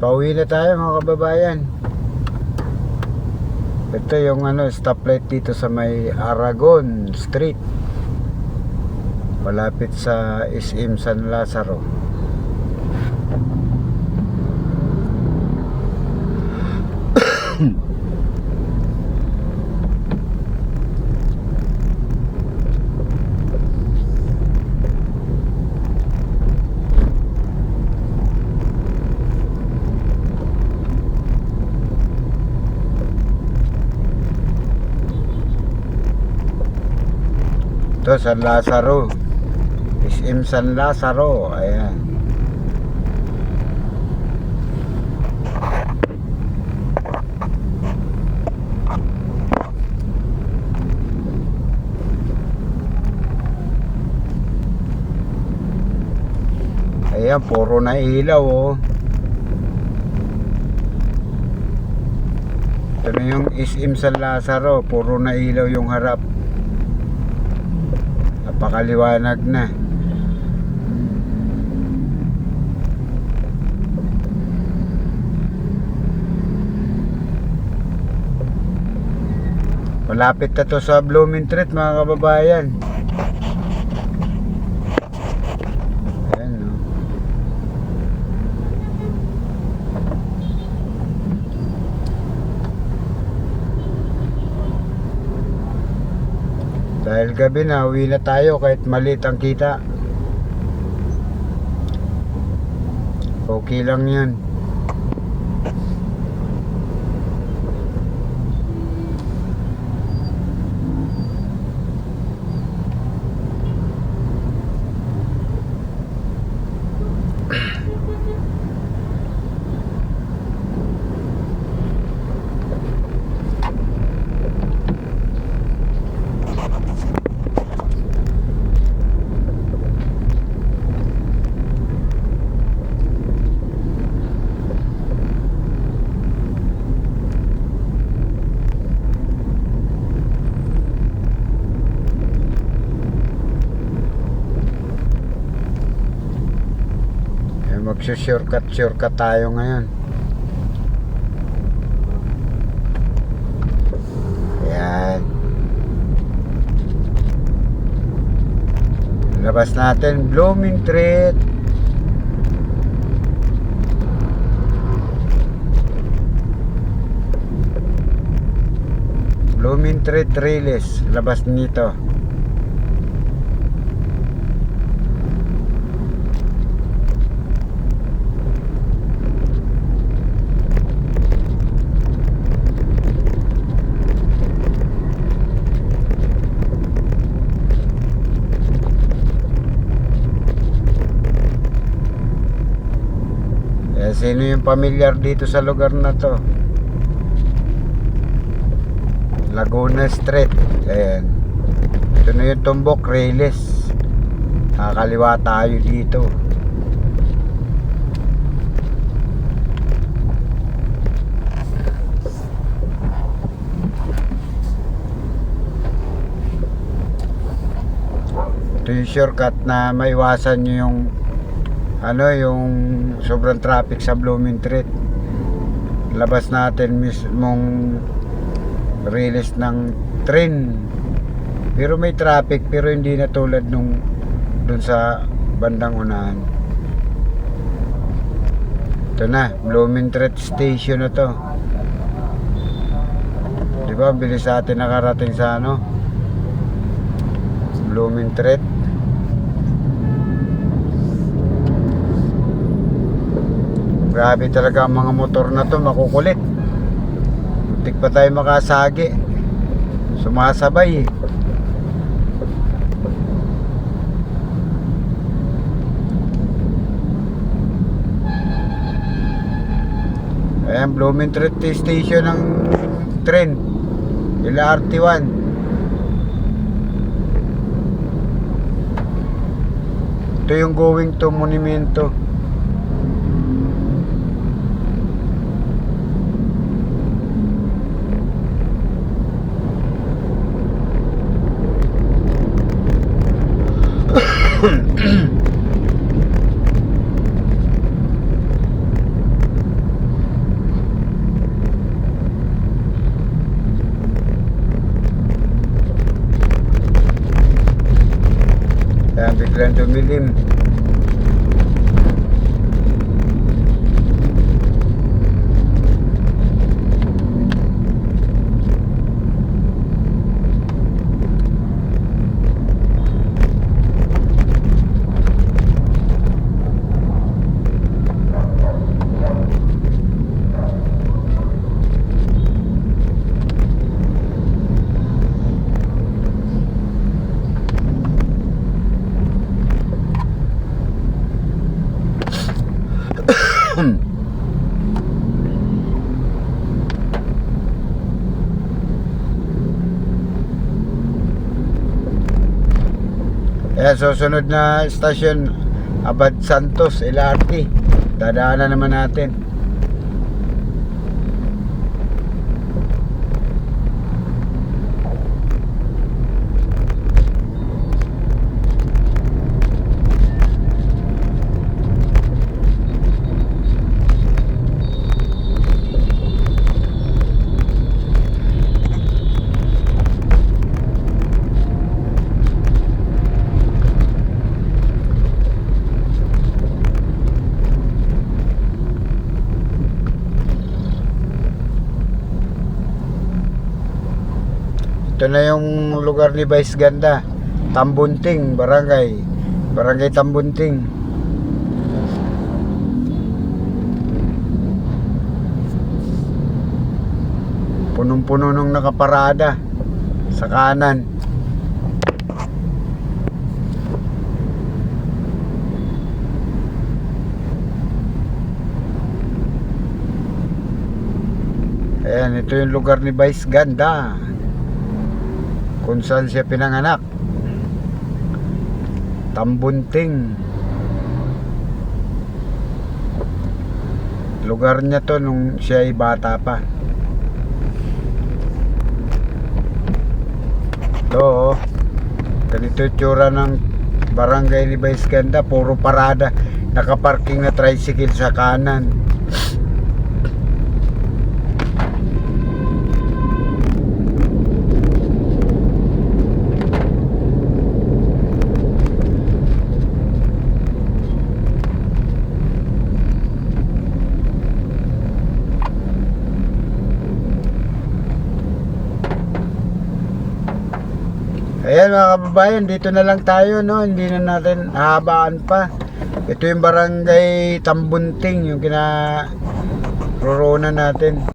Pauwi na tayo mga kababayan. Ito yung ano, stoplight dito sa may Aragon Street. Malapit sa SM San Lazaro. Ito San Lazaro. SM San Lazaro. Ayan. Ayan, puro na ilaw oh. Ito na yung SM San Lazaro, puro na ilaw yung harap. Napakaliwanag na. Malapit na to sa Blooming Treat mga kababayan. Ayan no. Dahil gabi na, uwi na tayo kahit maliit ang kita. Okay lang yan. Eh, Magsusurkat shortcut tayo ngayon. Ayan. Labas natin Blooming Treat. Blooming Treat Riles. Labas nito. Eh, sino yung pamilyar dito sa lugar na to? Laguna Street. Ayan. Ito na yung Tumbok Reyes. Kakaliwa tayo dito. Ito yung shortcut na maiwasan nyo yung ano yung sobrang traffic sa Blooming Treat. Labas natin mismong release ng train. Pero may traffic pero hindi na tulad nung dun sa bandang unahan. Ito na Blooming Treat station na to. Di ba bilis sa atin nakarating sa ano? Blooming Treat Grabe talaga ang mga motor na to, makukulit. Muntik pa tayo makasagi. Sumasabay eh. Ayan, Blooming Station ng train. LRT1. Ito yung going to Monumento. biglang dumilim Kaya susunod na stasyon, Abad Santos, LRT. Dadaanan naman natin. Ito na yung lugar ni Vice Ganda. Tambunting, barangay. Barangay Tambunting. Punong-puno nung nakaparada sa kanan. Ayan, ito yung lugar ni Vice Ganda kung saan siya pinanganak. Tambunting. Lugar niya to nung siya ay bata pa. Ito, oh. ganito tsura ng barangay Vice Ganda. Puro parada. Nakaparking na tricycle sa kanan. Ayan mga kababayan, dito na lang tayo no, hindi na natin hahabaan pa. Ito yung barangay Tambunting, yung kina roroonan natin.